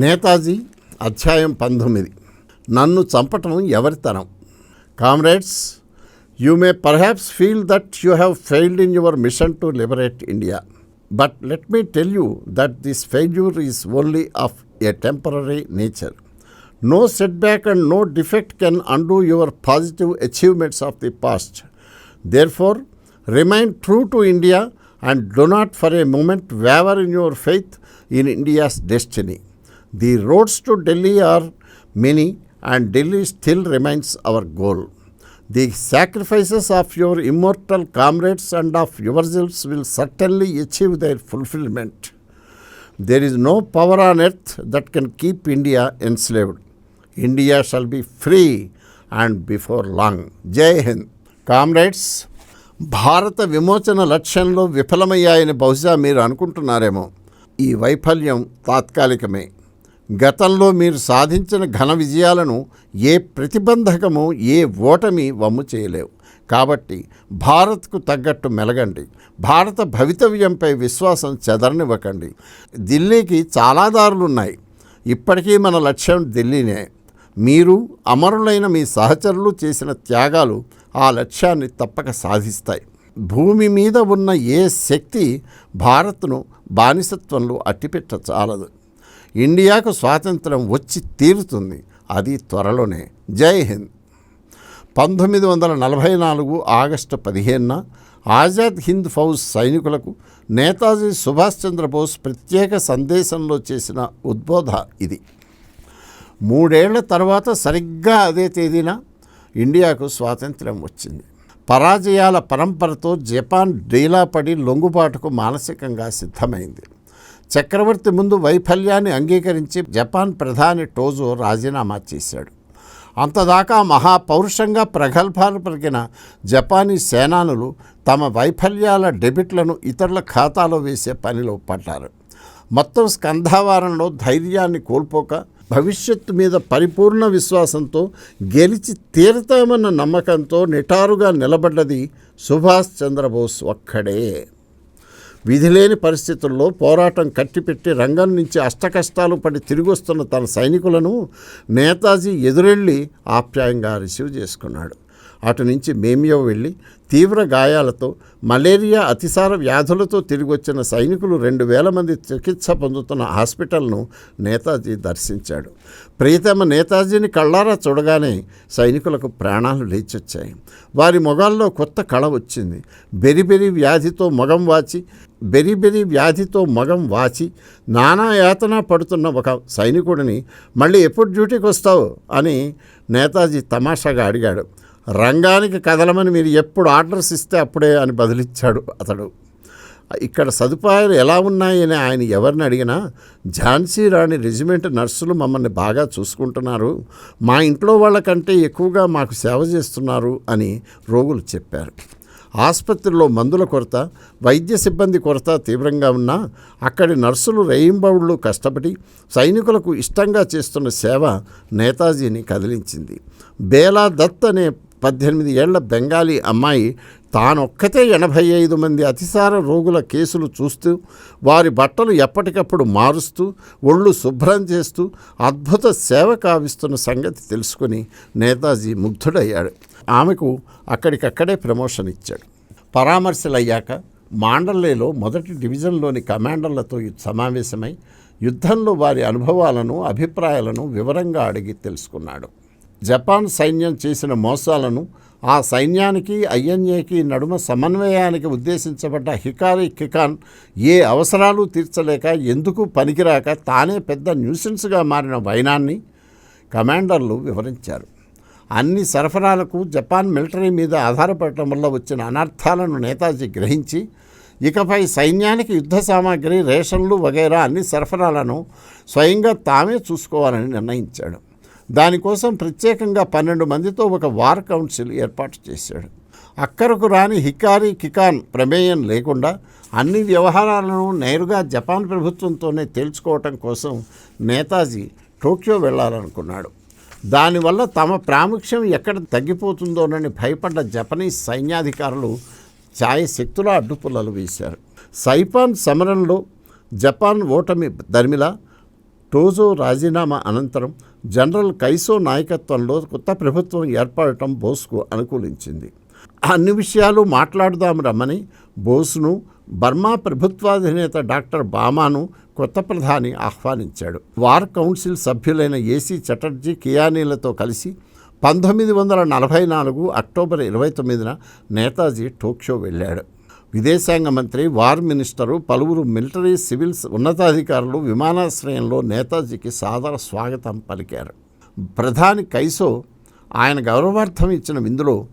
నేతాజీ అధ్యాయం పంతొమ్మిది నన్ను చంపటం ఎవరితనం comrades you may perhaps feel that you have failed in your mission to liberate India but let me tell you that this failure is only of a temporary nature no setback and no defect can undo your positive achievements of the past Therefore, remain true to India and do not for a moment waver in your faith in India's destiny. The roads to Delhi are many and Delhi still remains our goal. The sacrifices of your immortal comrades and of your yourselves will certainly achieve their fulfilment. There is no power on earth that can keep India enslaved. India shall be free and before long. Jai Hind. Comrades భారత విమోచన లక్ష్యంలో విఫలమయ్యాయని బహుశా మీరు అనుకుంటున్నారేమో. ఈ వైఫల్యం తాత్కాలికమే. గతంలో మీరు సాధించిన ఘన విజయాలను ఏ ప్రతిబంధకము ఏ ఓటమి వమ్ము చేయలేవు. కాబట్టి భారత్కు తగ్గట్టు మెలగండి. భారత భవితవ్యంపై విశ్వాసం చెదరనివ్వకండి. ఢిల్లీకి చాలా దారులు ఉన్నాయి. ఇప్పటికీ మన లక్ష్యం ఢిల్లీనే. మీరు అమరులైన మీ సహచరులు చేసిన త్యాగాలు ఆ లక్ష్యాన్ని తప్పక సాధిస్తాయి. భూమి మీద ఉన్న ఏ శక్తి భారత్ను బానిసత్వంలో అట్టిపెట్ట చాలదు ఇండియాకు స్వాతంత్రం వచ్చి తీరుతుంది. అది త్వరలోనే. జై హింద్. పంతొమ్మిది వందల నలభై నాలుగు ఆగస్టు పదిహేనున ఆజాద్ హింద్ ఫౌజ్ సైనికులకు నేతాజీ సుభాష్ చంద్రబోస్ ప్రత్యేక సందేశంలో చేసిన ఉద్బోధ ఇది. మూడేళ్ళ తర్వాత సరిగ్గా అదే తేదీన ఇండియాకు స్వాతంత్ర్యం వచ్చింది. పరాజయాల పరంపరతో జపాన్ డీలాపడి లొంగుబాటుకు మానసికంగా సిద్ధమైంది. చక్రవర్తి ముందు వైఫల్యాన్ని అంగీకరించి జపాన్ ప్రధాని టోజో రాజీనామా చేశాడు. అంతదాకా మహాపౌరుషంగా ప్రగల్భాలు పలికిన జపానీ సేనానులు తమ వైఫల్యాల డెబిట్లను ఇతరుల ఖాతాలో వేసే పనిలో పడ్డారు. మొత్తం స్కంధావారంలో ధైర్యాన్ని కోల్పోక భవిష్యత్తు మీద పరిపూర్ణ విశ్వాసంతో గెలిచి తీరుతామన్న నమ్మకంతో నిటారుగా నిలబడ్డది సుభాష్ చంద్రబోస్ ఒక్కడే. విధిలేని పరిస్థితుల్లో పోరాటం కట్టిపెట్టి రంగం నుంచి అష్టకష్టాలు పడి తిరిగొస్తున్న తన సైనికులను నేతాజీ ఎదురెళ్ళి ఆప్యాయంగా రిసీవ్ చేసుకున్నాడు. అటు నుంచి మేమియో వెళ్ళి తీవ్ర గాయాలతో మలేరియా అతిసార వ్యాధులతో తిరిగి వచ్చిన సైనికులు రెండు వేల మంది చికిత్స పొందుతున్న హాస్పిటల్ను నేతాజీ దర్శించాడు. ప్రియతమ నేతాజీని కళ్ళారా చూడగానే సైనికులకు ప్రాణాలు లేచొచ్చాయి. వారి మొగాల్లో కొత్త కళ వచ్చింది. బెరిబెరి వ్యాధితో మొగం వాచి బెరిబెరి వ్యాధితో మొగం వాచి నానా యాతన పడుతున్న ఒక సైనికుడిని మళ్ళీ ఎప్పుడు డ్యూటీకి వస్తావు అని నేతాజీ తమాషాగా అడిగాడు. రంగానికి కదలమని మీరు ఎప్పుడు ఆర్డర్స్ ఇస్తే అప్పుడే అని బదిలిచ్చాడు అతడు. ఇక్కడ సదుపాయాలు ఎలా ఉన్నాయని ఆయన ఎవరిని అడిగినా ఝాన్సీ రాణి రెజిమెంట్ నర్సులు మమ్మల్ని బాగా చూసుకుంటున్నారు మా ఇంట్లో వాళ్ళకంటే ఎక్కువగా మాకు సేవ చేస్తున్నారు అని రోగులు చెప్పారు. ఆసుపత్రిలో మందుల కొరత వైద్య సిబ్బంది కొరత తీవ్రంగా ఉన్నా అక్కడి నర్సులు రేయింబౌళ్ళు కష్టపడి సైనికులకు ఇష్టంగా చేస్తున్న సేవ నేతాజీని కదిలించింది. బేలా దత్ అనే పద్దెనిమిది ఏళ్ళ బెంగాలీ అమ్మాయి తానొక్కతే ఎనభై ఐదు మంది అతిసార రోగుల కేసులు చూస్తూ వారి బట్టలు ఎప్పటికప్పుడు మారుస్తూ ఒళ్ళు శుభ్రం చేస్తూ అద్భుత సేవ కావిస్తున్న సంగతి తెలుసుకుని నేతాజీ ముగ్ధుడయ్యాడు. ఆమెకు అక్కడికక్కడే ప్రమోషన్ ఇచ్చాడు. పరామర్శలయ్యాక మాండలేలో మొదటి డివిజన్లోని కమాండర్లతో సమావేశమై యుద్ధంలో వారి అనుభవాలను అభిప్రాయాలను వివరంగా అడిగి తెలుసుకున్నాడు. జపాన్ సైన్యం చేసిన మోసాలను ఆ సైన్యానికి ఐఎన్ఏకి నడుమ సమన్వయానికి ఉద్దేశించబడ్డ హికారి కికాన్ ఏ అవసరాలు తీర్చలేక ఎందుకు పనికిరాక తానే పెద్ద న్యూసెన్స్గా మారిన వైనాన్ని కమాండర్లు వివరించారు. అన్ని సరఫరాలకు జపాన్ మిలిటరీ మీద ఆధారపడటం వల్ల వచ్చిన అనర్థాలను నేతాజీ గ్రహించి ఇకపై సైన్యానికి యుద్ధ సామాగ్రి రేషన్లు వగైరా అన్ని సరఫరాలను స్వయంగా తామే చూసుకోవాలని నిర్ణయించాడు. దానికోసం ప్రత్యేకంగా పన్నెండు మందితో ఒక వార్ కౌన్సిల్ ఏర్పాటు చేశాడు. అక్కరకు రాని హికారి కికాన్ ప్రమేయం లేకుండా అన్ని వ్యవహారాలను నేరుగా జపాన్ ప్రభుత్వంతోనే తేల్చుకోవటం కోసం నేతాజీ టోక్యో వెళ్ళాలనుకున్నాడు దానివల్ల తమ ప్రాముఖ్యం ఎక్కడ తగ్గిపోతుందోనని భయపడ్డ జపనీస్ సైన్యాధికారులు ఛాయ శక్తుల అడ్డుపుల్లలు వేశారు. సైపాన్ సమరంలో జపాన్ ఓటమి దర్మిలా టోజో రాజీనామా అనంతరం జనరల్ కైసో నాయకత్వంలో కొత్త ప్రభుత్వం ఏర్పడటం బోస్కు అనుకూలించింది. అన్ని విషయాలు మాట్లాడుదాం రమ్మని బోస్ను బర్మా ప్రభుత్వాధినేత డాక్టర్ బామాను కొత్త ప్రధాని ఆహ్వానించాడు. వార్ కౌన్సిల్ సభ్యులైన ఏసీ చటర్జీ కియానీలతో కలిసి పంతొమ్మిది వందల నలభై నాలుగు అక్టోబర్ ఇరవై తొమ్మిదిన నేతాజీ టోక్యో వెళ్ళాడు. విదేశాంగ మంత్రి వార్ మినిస్టరు పలువురు మిలిటరీ సివిల్స్ ఉన్నతాధికారులు విమానాశ్రయంలో నేతాజీకి సాదర స్వాగతం పలికారు. ప్రధాని కైసో ఆయన గౌరవార్థం ఇచ్చిన విందులో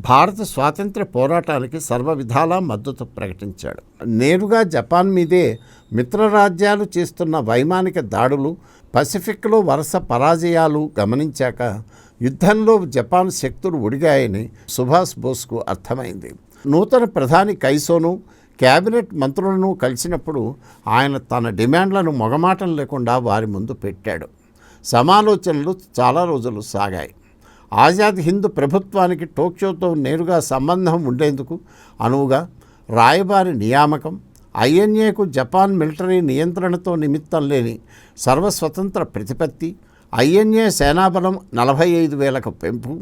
భారత స్వాతంత్ర పోరాటానికి సర్వ విధాలా మద్దతు ప్రకటించాడు. నేరుగా జపాన్ మీదే మిత్రరాజ్యాలు చేస్తున్న వైమానిక దాడులు పసిఫిక్లో వరుస పరాజయాలు గమనించాక యుద్ధంలో జపాన్ శక్తులు ఒడిగాయని సుభాష్ బోస్కు అర్థమైంది. నూతన ప్రధాని కైసోను కేబినెట్ మంత్రులను కలిసినప్పుడు ఆయన తన డిమాండ్లను మొగమాటం లేకుండా వారి ముందు పెట్టాడు. సమాలోచనలు చాలా రోజులు సాగాయి. ఆజాద్ హింద్ ప్రభుత్వానికి టోక్యోతో నేరుగా సంబంధం ఉండేందుకు అనువుగా రాయబారి నియామకం ఐఎన్ఏకు జపాన్ మిలిటరీ నియంత్రణతో నిమిత్తం లేని సర్వస్వతంత్ర ప్రతిపత్తి ఐఎన్ఏ సేనాబలం నలభై ఐదు వేలకు పెంపు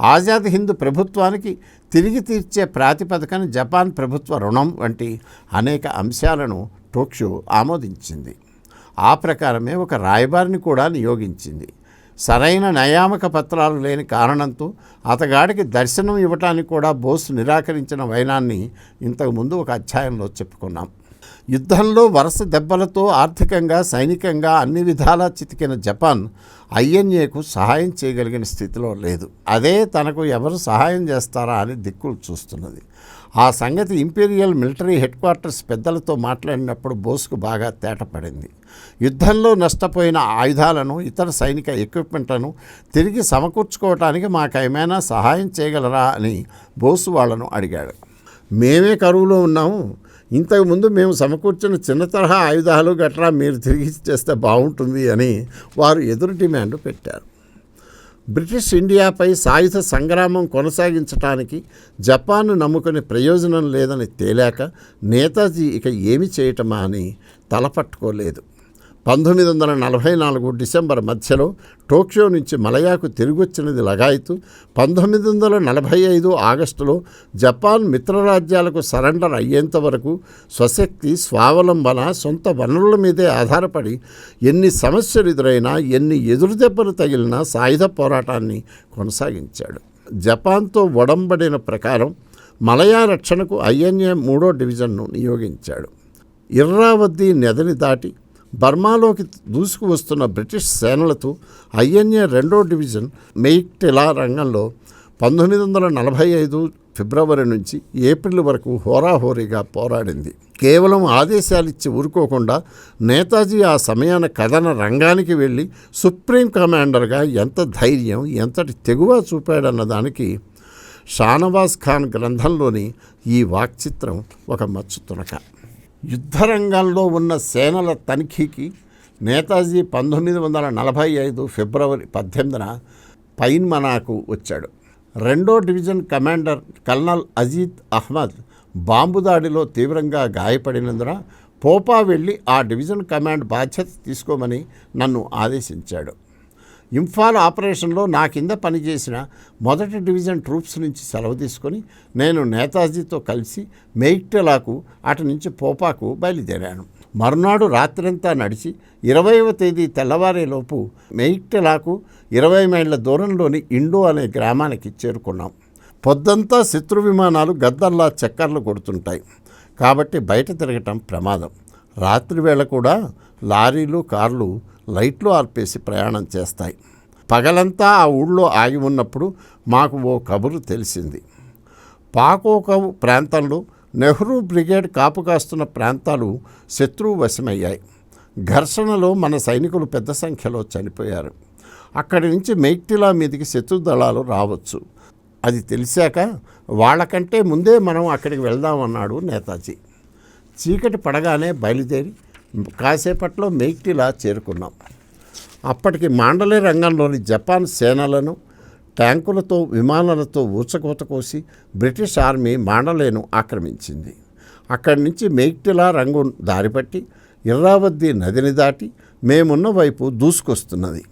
ఆజాద్ హింద్ ప్రభుత్వానికి తిరిగి తీర్చే ప్రాతిపదికన జపాన్ ప్రభుత్వ రుణం వంటి అనేక అంశాలను టోక్యో ఆమోదించింది. ఆ ప్రకారమే ఒక రాయబారిని కూడా నియోగించింది. సరైన నయామక పత్రాలు లేని కారణంతో అతగాడికి దర్శనం ఇవ్వటానికి కూడా బోస్ నిరాకరించిన వైనాన్ని ఇంతకుముందు ఒక అధ్యాయంలో చెప్పుకున్నాం. యుద్ధంలో వరుస దెబ్బలతో ఆర్థికంగా సైనికంగా అన్ని విధాలా చితికిన జపాన్ ఐఎన్ఏకు సహాయం చేయగలిగిన స్థితిలో లేదు. అదే తనకు ఎవరు సహాయం చేస్తారా అని దిక్కులు చూస్తున్నది. ఆ సంగతి ఇంపీరియల్ మిలిటరీ హెడ్ క్వార్టర్స్ పెద్దలతో మాట్లాడినప్పుడు బోస్కు బాగా తేటపడింది. యుద్ధంలో నష్టపోయిన ఆయుధాలను ఇతర సైనిక ఎక్విప్మెంట్లను తిరిగి సమకూర్చుకోవటానికి మాకు ఏమైనా సహాయం చేయగలరా అని బోసు వాళ్ళను అడిగాడు. మేమే కరువులో ఉన్నాము. ఇంతకుముందు మేము సమకూర్చిన చిన్న తరహా ఆయుధాలు గట్రా మీరు తిరిగి చేస్తే బాగుంటుంది అని వారు ఎదురు డిమాండ్ పెట్టారు. బ్రిటిష్ ఇండియాపై సాయుధ సంగ్రామం కొనసాగించటానికి జపాన్ను నమ్ముకునే ప్రయోజనం లేదని తేలాక నేతాజీ ఇక ఏమి చేయటమా అని తలపట్టుకోలేదు. పంతొమ్మిది వందల నలభై నాలుగు డిసెంబర్ మధ్యలో టోక్యో నుంచి మలయాకు తిరిగొచ్చినది లగాయతు పంతొమ్మిది వందల నలభై ఐదు ఆగస్టులో జపాన్ మిత్రరాజ్యాలకు సరెండర్ అయ్యేంత వరకు స్వశక్తి స్వావలంబన సొంత వనరుల మీదే ఆధారపడి ఎన్ని సమస్యలు ఎదురైనా ఎన్ని ఎదురుదెబ్బలు తగిలినా సాయుధ పోరాటాన్ని కొనసాగించాడు. జపాన్తో ఒడంబడిన ప్రకారం మలయా రక్షణకు ఐఎన్ఏ మూడో డివిజన్ను నియోగించాడు. ఇర్రావద్దీ నెదని దాటి బర్మాలోకి దూసుకు వస్తున్న బ్రిటిష్ సేనలతో ఐఎన్ఏ రెండో డివిజన్ మెయిక్టెలా రంగంలో పంతొమ్మిది వందల నలభై ఐదు ఫిబ్రవరి నుంచి ఏప్రిల్ వరకు హోరాహోరీగా పోరాడింది. కేవలం ఆదేశాలిచ్చి ఊరుకోకుండా నేతాజీ ఆ సమయాన కథన రంగానికి వెళ్ళి సుప్రీం కమాండర్గా ఎంత ధైర్యం ఎంతటి తెగువ చూపాడన్న దానికి షానవాజ్ ఖాన్ గ్రంథంలోని ఈ వాక్చిత్రం ఒక మచ్చుతునక యుద్ధరంగంలో ఉన్న సేనల తనిఖీకి నేతాజీ పంతొమ్మిది వందల నలభై ఐదు ఫిబ్రవరి పద్దెనిమిదిన పైన్మనాకు వచ్చాడు. రెండో division commander colonel Ajit Ahmed bomb దాడిలో తీవ్రంగా గాయపడినందున పోపా వెళ్ళి ఆ డివిజన్ కమాండ్ బాధ్యత తీసుకోమని నన్ను ఆదేశించాడు. ఇంఫాల్ ఆపరేషన్లో నా కింద పనిచేసిన మొదటి డివిజన్ ట్రూప్స్ నుంచి సెలవు తీసుకొని నేను నేతాజీతో కలిసి మెయిక్టెలాకు అటు నుంచి పోపాకు బయలుదేరాను. మరునాడు రాత్రంతా నడిచి ఇరవైవ తేదీ తెల్లవారేలోపు మెయిక్టెలాకు ఇరవై మైళ్ళ దూరంలోని ఇండో అనే గ్రామానికి చేరుకున్నాం. పొద్దంతా శత్రు విమానాలు గద్దల్లా చక్కర్లు కొడుతుంటాయి. కాబట్టి బయట తిరగటం ప్రమాదం. రాత్రివేళ కూడా లారీలు కార్లు లైట్లు ఆర్పేసి ప్రయాణం చేస్తాయి. పగలంతా ఆ ఊళ్ళో ఆగి ఉన్నప్పుడు మాకు ఓ కబురు తెలిసింది. పాకోకవు ప్రాంతంలో నెహ్రూ బ్రిగేడ్ కాపు కాస్తున్న ప్రాంతాలు శత్రువు వశమయ్యాయి ఘర్షణలో మన సైనికులు పెద్ద సంఖ్యలో చనిపోయారు. అక్కడి నుంచి మెయిక్టిలా మీదికి శత్రు దళాలు రావచ్చు. అది తెలిసాక వాళ్ళకంటే ముందే మనం అక్కడికి వెళ్దామన్నాడు నేతాజీ. చీకటి పడగానే బయలుదేరి కాసేపట్లో మెయిక్టిలా చేరుకున్నాం. అప్పటికి మాండలే రంగంలోని జపాన్ సేనలను ట్యాంకులతో విమానాలతో ఊచకోత కోసి బ్రిటిష్ ఆర్మీ మాండలేను ఆక్రమించింది. అక్కడి నుంచి మెయిక్టిలా రంగు దారిపట్టి ఇర్రావద్దీ నదిని దాటి మేమున్న వైపు దూసుకొస్తున్నది.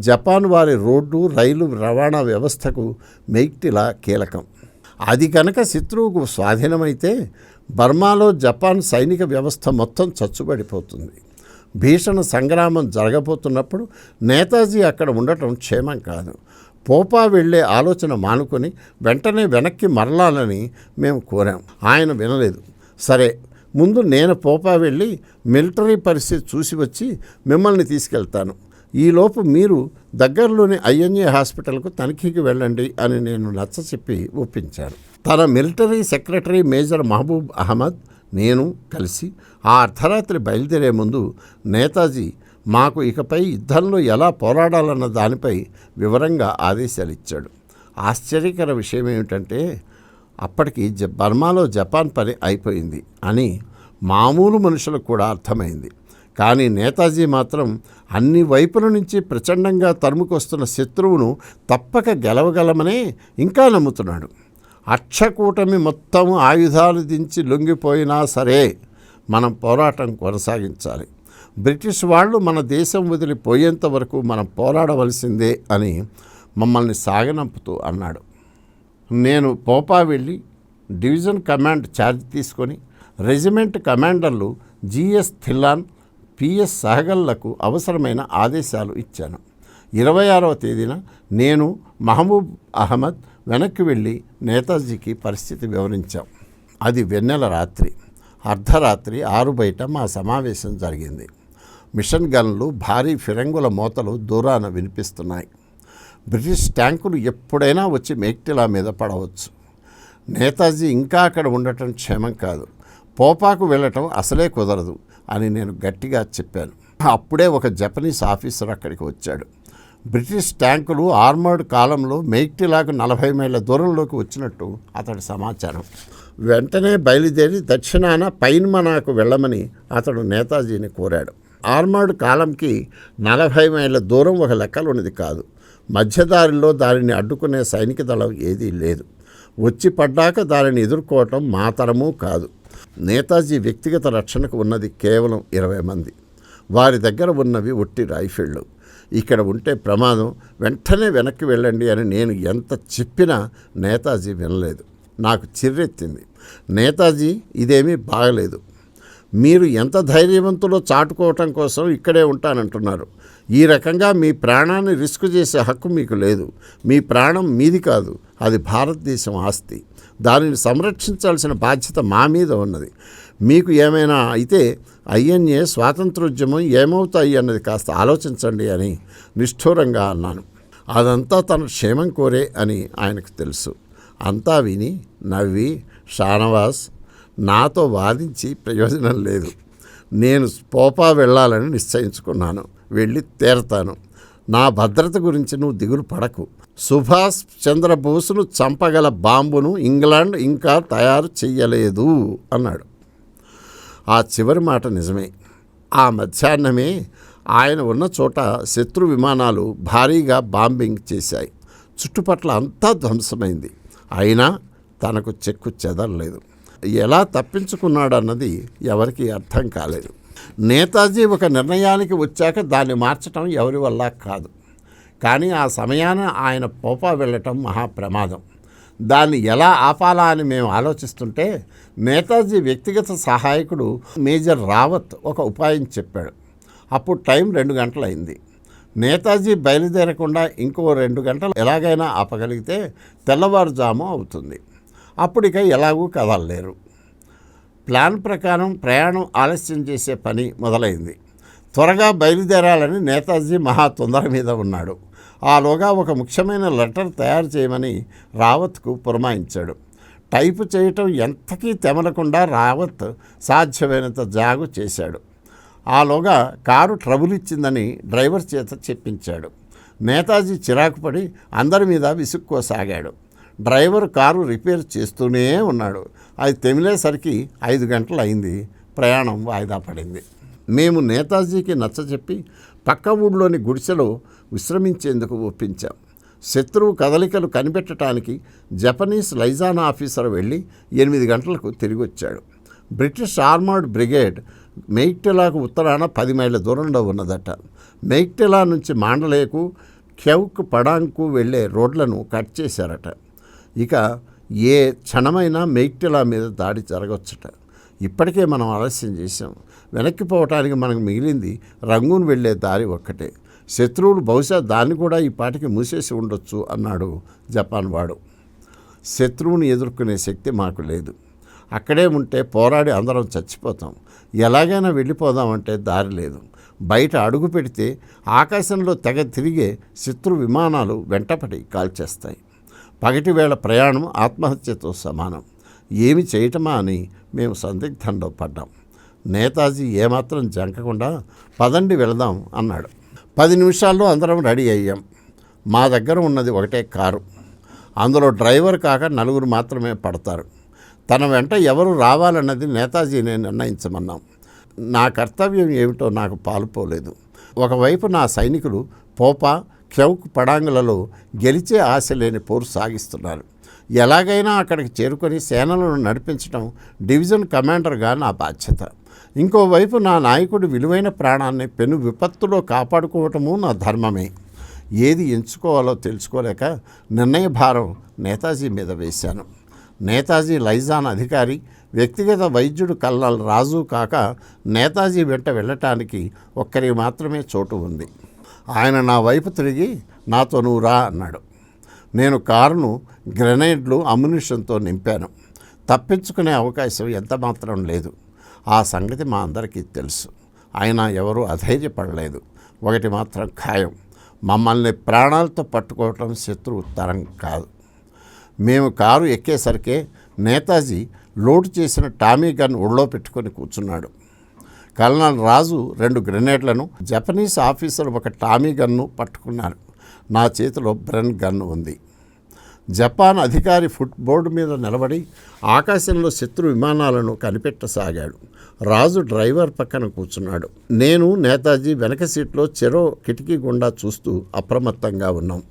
జపాన్ వారి రోడ్డు రైలు రవాణా వ్యవస్థకు మెయిక్టిలా కీలకం. అది కనుక శత్రువుకు స్వాధీనమైతే బర్మాలో జపాన్ సైనిక వ్యవస్థ మొత్తం చచ్చుబడిపోతుంది. భీషణ సంగ్రామం జరగబోతున్నప్పుడు నేతాజీ అక్కడ ఉండటం క్షేమం కాదు. పోపా వెళ్ళే ఆలోచన మానుకొని వెంటనే వెనక్కి మరలాలని మేము కోరాం. ఆయన వినలేదు. సరే ముందు నేను పోపా వెళ్ళి మిలిటరీ పరిస్థితి చూసి వచ్చి మిమ్మల్ని తీసుకెళ్తాను. ఈలోపు మీరు దగ్గరలోని ఐఎన్ఏ హాస్పిటల్కు తనిఖీకి వెళ్ళండి అని నేను నచ్చ చెప్పి ఒప్పించాను. తన military secretary major Mahboob Ahmed నేను కలిసి ఆ అర్ధరాత్రి బయలుదేరే ముందు నేతాజీ మాకు ఇకపై యుద్ధంలో ఎలా పోరాడాలన్న దానిపై వివరంగా ఆదేశాలు ఇచ్చాడు. ఆశ్చర్యకర విషయం ఏమిటంటే అప్పటికి జ బర్మాలో జపాన్ పని అయిపోయింది అని మామూలు మనుషులకు కూడా అర్థమైంది. కానీ నేతాజీ మాత్రం అన్ని వైపుల నుంచి ప్రచండంగా తరుముకొస్తున్న శత్రువును తప్పక గెలవగలమనే ఇంకా నమ్ముతున్నాడు. అక్షకూటమి మొత్తం ఆయుధాలు దించి లొంగిపోయినా సరే మనం పోరాటం కొనసాగించాలి. బ్రిటిష్ వాళ్ళు మన దేశం వదిలిపోయేంత వరకు మనం పోరాడవలసిందే అని మమ్మల్ని సాగనంపుతూ అన్నాడు. నేను పోపా వెళ్ళి డివిజన్ కమాండ్ ఛార్జ్ తీసుకొని regiment కమాండర్లు G S Dhillon P S సహగల్లకు అవసరమైన ఆదేశాలు ఇచ్చాను. ఇరవై ఆరవ తేదీన నేను మహబూబ్ అహ్మద్ వెనక్కి వెళ్ళి నేతాజీకి పరిస్థితి వివరించాం. అది వెన్నెల రాత్రి. అర్ధరాత్రి ఆరు బయట మా సమావేశం జరిగింది. మిషన్ గన్లు భారీ ఫిరంగుల మోతలు దూరాన వినిపిస్తున్నాయి. బ్రిటిష్ ట్యాంకులు ఎప్పుడైనా వచ్చి మేక్టిలా మీద పడవచ్చు. నేతాజీ ఇంకా అక్కడ ఉండటం క్షేమం కాదు. పోపాకు వెళ్ళటం అసలే కుదరదు అని నేను గట్టిగా చెప్పాను. అప్పుడే ఒక జపనీస్ ఆఫీసర్ అక్కడికి వచ్చాడు. బ్రిటిష్ ట్యాంకులు ఆర్మర్డ్ కాలంలో మెయిక్టిలాకు నలభై మైళ్ళ దూరంలోకి వచ్చినట్టు అతడి సమాచారం. వెంటనే బయలుదేరి దక్షిణాన పైన్మనాకు వెళ్ళమని అతడు నేతాజీని కోరాడు. ఆర్మర్డ్ కాలంకి నలభై మైళ్ళ దూరం ఒక లెక్కలున్నది కాదు. మధ్యదారిలో దానిని అడ్డుకునే సైనిక దళం ఏదీ లేదు. వచ్చి పడ్డాక దానిని ఎదుర్కోవటం మాతరమూ కాదు. నేతాజీ వ్యక్తిగత రక్షణకు ఉన్నది కేవలం ఇరవై మంది. వారి దగ్గర ఉన్నవి ఒట్టి రైఫిళ్ళు ఇక్కడ ఉంటే ప్రమాదం వెంటనే వెనక్కి వెళ్ళండి అని నేను ఎంత చెప్పినా నేతాజీ వినలేదు. నాకు చిర్రెత్తింది. నేతాజీ ఇదేమీ బాగలేదు. మీరు ఎంత ధైర్యవంతులో చాటుకోవటం కోసం ఇక్కడే ఉంటానంటున్నారు. ఈ రకంగా మీ ప్రాణాన్ని రిస్క్ చేసే హక్కు మీకు లేదు. మీ ప్రాణం మీది కాదు అది భారతదేశం ఆస్తి. దానిని సంరక్షించాల్సిన బాధ్యత మా మీద ఉన్నది. మీకు ఏమైనా అయితే ఐఎన్ఏ స్వాతంత్రోద్యమం ఏమవుతాయి అన్నది కాస్త ఆలోచించండి అని నిష్ఠూరంగా అన్నాను. అదంతా తన క్షేమం కోరే అని ఆయనకు తెలుసు. అంతా విని నవ్వి షానవాస్ నాతో వాదించి ప్రయోజనం లేదు. నేను పోపా వెళ్ళాలని నిశ్చయించుకున్నాను. వెళ్ళి తీరతాను. నా భద్రత గురించి నువ్వు దిగులు పడకు. సుభాష్ చంద్రబోసును చంపగల బాంబును ఇంగ్లాండ్ ఇంకా తయారు చెయ్యలేదు అన్నాడు. ఆ చివరి మాట నిజమే. ఆ మధ్యాహ్నమే ఆయన ఉన్న చోట శత్రు విమానాలు భారీగా బాంబింగ్ చేశాయి. చుట్టుపట్ల అంతా ధ్వంసమైంది. అయినా తనకు చెక్కు చెదరలేదు ఎలా తప్పించుకున్నాడన్నది ఎవరికీ అర్థం కాలేదు. నేతాజీ ఒక నిర్ణయానికి వచ్చాక దాన్ని మార్చటం ఎవరి వల్ల కాదు. కానీ ఆ సమయాన ఆయన పోపా వెళ్ళటం మహాప్రమాదం దాన్ని ఎలా ఆపాలా అని మేము ఆలోచిస్తుంటే నేతాజీ వ్యక్తిగత సహాయకుడు మేజర్ రావత్ ఒక ఉపాయం చెప్పాడు. అప్పుడు టైం రెండు గంటలైంది. నేతాజీ బయలుదేరకుండా ఇంకో రెండు గంటలు ఎలాగైనా ఆపగలిగితే తెల్లవారుజాము అవుతుంది. అప్పుడిక ఎలాగూ కదలలేరు. ప్లాన్ ప్రకారం ప్రయాణం ఆలస్యం చేసే పని మొదలైంది. త్వరగా బయలుదేరాలని నేతాజీ మహా తొందర మీద ఉన్నాడు. ఆలోగా ఒక ముఖ్యమైన లెటర్ తయారు చేయమని రావత్కు పురమాయించాడు. టైపు చేయటం ఎంతకీ తెమలకుండా రావత్ సాధ్యమైనంత జాగు చేశాడు. ఆలోగా కారు ట్రబుల్ ఇచ్చిందని డ్రైవర్ చేత చెప్పించాడు. నేతాజీ చిరాకుపడి అందరి మీద విసుక్కోసాగాడు. డ్రైవర్ కారు రిపేర్ చేస్తూనే ఉన్నాడు. అది తెమిలేసరికి ఐదు గంటలు అయింది ప్రయాణం వాయిదా పడింది. మేము నేతాజీకి నచ్చజెప్పి పక్క ఊళ్ళోని గుడిసెలో విశ్రమించేందుకు ఒప్పించాం. శత్రువు కదలికలు కనిపెట్టడానికి జపనీస్ లైజాన్ ఆఫీసర్ వెళ్ళి ఎనిమిది గంటలకు తిరిగి వచ్చాడు బ్రిటిష్ ఆర్మర్డ్ బ్రిగేడ్ మెయిక్టెలాకు ఉత్తరాన పది మైళ్ళ దూరంలో ఉన్నదట. మెయిక్టెలా నుంచి మాండలేకు కెవ్క్ పడాంకు వెళ్ళే రోడ్లను కట్ చేశారట. ఇక ఏ క్షణమైనా మెయిక్టెలా మీద దాడి జరగవచ్చట ఇప్పటికే మనం ఆలస్యం చేశాం. వెనక్కి పోవటానికి మనకు మిగిలింది రంగూన్ వెళ్ళే దారి ఒక్కటే. శత్రువులు బహుశా దాన్ని కూడా ఈ పాటికి మూసేసి ఉండొచ్చు అన్నాడు జపాన్ వాడు. శత్రువుని ఎదుర్కొనే శక్తి మాకు లేదు. అక్కడే ఉంటే పోరాడి అందరం చచ్చిపోతాం. ఎలాగైనా వెళ్ళిపోదామంటే దారి లేదు. బయట అడుగు పెడితే ఆకాశంలో తెగ తిరిగే శత్రు విమానాలు వెంటపడి కాల్చేస్తాయి. పగటి వేళ ప్రయాణం ఆత్మహత్యతో సమానం. ఏమి చేయటమా అని మేము సందిగ్ధంలో పడ్డాం. నేతాజీ ఏమాత్రం జంకకుండా పదండి వెళదాం అన్నాడు. పది నిమిషాల్లో అందరం రెడీ అయ్యాం. మా దగ్గర ఉన్నది ఒకటే కారు. అందులో డ్రైవర్ కాక నలుగురు మాత్రమే పడతారు. తన వెంట ఎవరు రావాలన్నది నేతాజీనే నిర్ణయించమన్నాం. నా కర్తవ్యం ఏమిటో నాకు పాలుపోలేదు. ఒకవైపు నా సైనికులు పోపా క్యౌక్ పడాంగులలో గెలిచే ఆశ లేని పోరు సాగిస్తున్నారు. ఎలాగైనా అక్కడికి చేరుకొని సేనలను నడిపించడం డివిజన్ కమాండర్గా నా బాధ్యత. ఇంకోవైపు నా నాయకుడి విలువైన ప్రాణాన్ని పెను విపత్తులో కాపాడుకోవటము నా ధర్మమే. ఏది ఎంచుకోవాలో తెలుసుకోలేక నిర్ణయ భారం నేతాజీ మీద వేశాను. నేతాజీ లైజాన్ అధికారి వ్యక్తిగత వైద్యుడు కల్లాల్ రాజు కాక నేతాజీ వెంట వెళ్ళటానికి ఒక్కరికి మాత్రమే చోటు ఉంది. ఆయన నా వైపు తిరిగి నాతో నువ్వు రా అన్నాడు. నేను కారును గ్రెనేడ్లు అమ్యునిషన్తో నింపాను. తప్పించుకునే అవకాశం ఎంతమాత్రం లేదు. ఆ సంగతి మా అందరికీ తెలుసు. అయినా ఎవరూ అధైర్యపడలేదు. ఒకటి మాత్రం ఖాయం. మమ్మల్ని ప్రాణాలతో పట్టుకోవటం శత్రువు తరం కాదు. మేము కారు ఎక్కేసరికే నేతాజీ లోడ్ చేసిన టామీ గన్ ఒళ్ళో పెట్టుకొని కూర్చున్నాడు. కల్నల్ రాజు రెండు గ్రెనేడ్లను జపనీస్ ఆఫీసర్ ఒక టామీ గన్ను పట్టుకున్నారు. నా చేతిలో బ్రెన్ గన్ ఉంది. జపాన్ అధికారి ఫుట్ బోర్డు మీద నిలబడి ఆకాశంలో శత్రు విమానాలను కనిపెట్టసాగాడు. రాజు డ్రైవర్ పక్కన కూర్చున్నాడు. నేను నేతాజీ వెనక సీట్లో చెరో కిటికీ గుండా చూస్తూ అప్రమత్తంగా ఉన్నాం.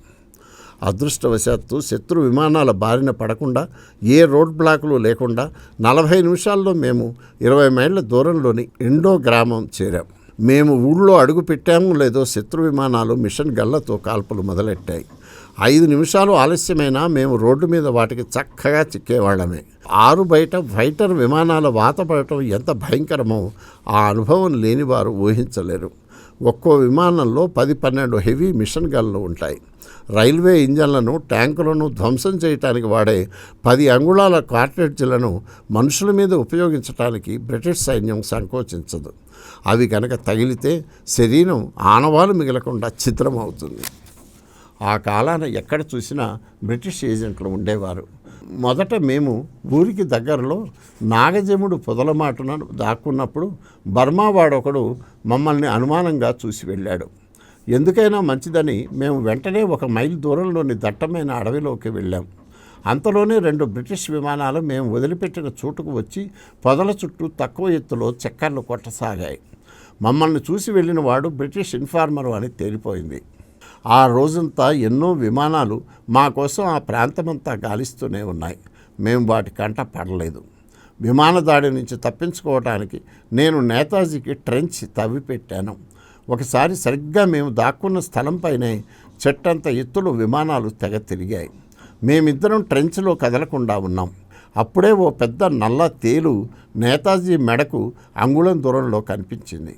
అదృష్టవశాత్తు శత్రు విమానాల బారిన పడకుండా ఏ రోడ్ బ్లాకులు లేకుండా నలభై నిమిషాల్లో మేము ఇరవై మైళ్ళ దూరంలోని ఇండో గ్రామం చేరాం. మేము ఊళ్ళో అడుగు పెట్టాము లేదో శత్రు విమానాలు మిషన్ గల్లతో కాల్పులు మొదలెట్టాయి. ఐదు నిమిషాలు ఆలస్యమైనా మేము రోడ్డు మీద వాటికి చక్కగా చిక్కేవాళ్ళమే. ఆరు బయట ఫైటర్ విమానాల వాత పడటం ఎంత భయంకరమో ఆ అనుభవం లేనివారు ఊహించలేరు. ఒక్కో విమానంలో పది పన్నెండు హెవీ మిషన్ గన్లు ఉంటాయి. రైల్వే ఇంజన్లను ట్యాంకులను ధ్వంసం చేయటానికి వాడే పది అంగుళాల కార్టెడ్జ్లను మనుషుల మీద ఉపయోగించడానికి బ్రిటిష్ సైన్యం సంకోచించదు. అవి కనుక తగిలితే శరీరం ఆనవాలు మిగలకుండా చిత్రమవుతుంది ఆ కాలాన ఎక్కడ చూసినా బ్రిటిష్ ఏజెంట్లు ఉండేవారు. మొదట మేము ఊరికి దగ్గరలో నాగజముడు పొదలమాటున దాక్కున్నప్పుడు బర్మా వాడొకడు మమ్మల్ని అనుమానంగా చూసి వెళ్ళాడు. ఎందుకైనా మంచిదని మేము వెంటనే ఒక మైల్ దూరంలోని దట్టమైన అడవిలోకి వెళ్ళాం. అంతలోనే రెండు బ్రిటిష్ విమానాలు మేము వదిలిపెట్టిన చోటుకు వచ్చి పొదల చుట్టూ తక్కువ ఎత్తులో చక్కర్లు కొట్టసాగాయి. మమ్మల్ని చూసి వెళ్ళిన వాడు బ్రిటిష్ ఇన్ఫార్మరు అని తేలిపోయింది. ఆ రోజంతా ఎన్నో విమానాలు మా కోసం ఆ ప్రాంతమంతా గాలిస్తూనే ఉన్నాయి. మేము వాటి కంట పడలేదు. విమాన దాడి నుంచి తప్పించుకోవటానికి నేను నేతాజీకి ట్రెంచ్ తవ్వి పెట్టాను ఒకసారి సరిగ్గా మేము దాక్కున్న స్థలంపైనే చెట్టంత ఎత్తులో విమానాలు తెగ తిరిగాయి. మేమిద్దరం ట్రెంచ్లో కదలకుండా ఉన్నాం. అప్పుడే ఓ పెద్ద నల్ల తేలు నేతాజీ మెడకు అంగుళం దూరంలో కనిపించింది.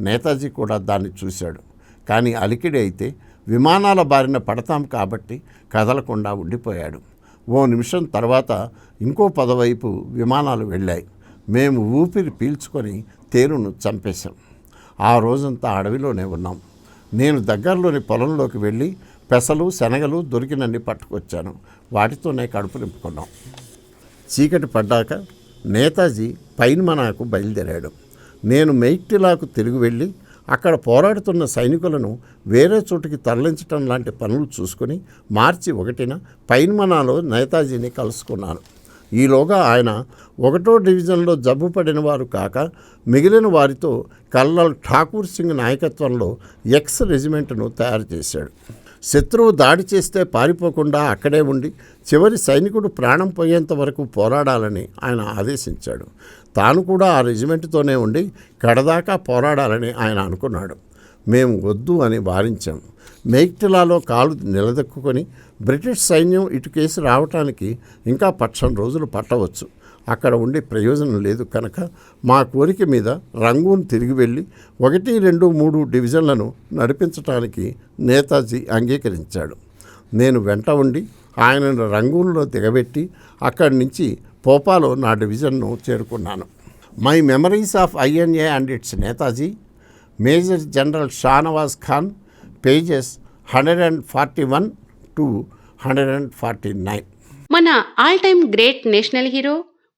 నేతాజీ కూడా దాన్ని చూశాడు. కానీ అలికిడి అయితే విమానాల బారిన పడతాం కాబట్టి కదలకుండా ఉండిపోయాడు. ఓ నిమిషం తర్వాత ఇంకో పదవైపు విమానాలు వెళ్ళాయి. మేము ఊపిరి పీల్చుకొని తేరును చంపేశాం. ఆ రోజంతా అడవిలోనే ఉన్నాం. నేను దగ్గరలోని పొలంలోకి వెళ్ళి పెసలు శనగలు దొరికినన్ని పట్టుకొచ్చాను. వాటితోనే కడుపు నింపుకున్నాం. చీకటి పడ్డాక నేతాజీ పైన్మనాకు బయలుదేరాడు. నేను మెయిక్టిలాకు తిరిగి వెళ్ళి అక్కడ పోరాడుతున్న సైనికులను వేరే చోటుకి తరలించటం లాంటి పనులు చూసుకుని మార్చి ఒకటిన పైన్మనాలో నేతాజీని కలుసుకున్నాను ఈలోగా ఆయన ఒకటో డివిజన్లో జబ్బు పడిన వారు కాక మిగిలిన వారితో కల్నల్ ఠాకూర్ సింగ్ నాయకత్వంలో ఎక్స్ రెజిమెంట్ను తయారు చేశాడు. శత్రువు దాడి చేస్తే పారిపోకుండా అక్కడే ఉండి చివరి సైనికుడు ప్రాణం పోయేంత వరకు పోరాడాలని ఆయన ఆదేశించాడు. తాను కూడా ఆ రెజిమెంట్తోనే ఉండి కడదాకా పోరాడాలని ఆయన అనుకున్నాడు. మేము వద్దు అని వారించాము మేక్టిలాలో కాలు నిలదొక్కుని బ్రిటిష్ సైన్యం ఇటు కేసి రావటానికి ఇంకా పక్షం రోజులు పట్టవచ్చు. అక్కడ ఉండే ప్రయోజనం లేదు కనుక మా కోరిక మీద రంగూన్ తిరిగి వెళ్ళి ఒకటి రెండు మూడు డివిజన్లను నడిపించటానికి నేతాజీ అంగీకరించాడు. నేను వెంట ఉండి ఆయనను రంగూన్లో దిగబెట్టి అక్కడి నుంచి పోపాలో నా డివిజన్ను చేరుకున్నాను. My memories of INA and its Netaji major general Shahnawaz Khan pages hundred and forty one two hundred and forty nine. మన all time great national hero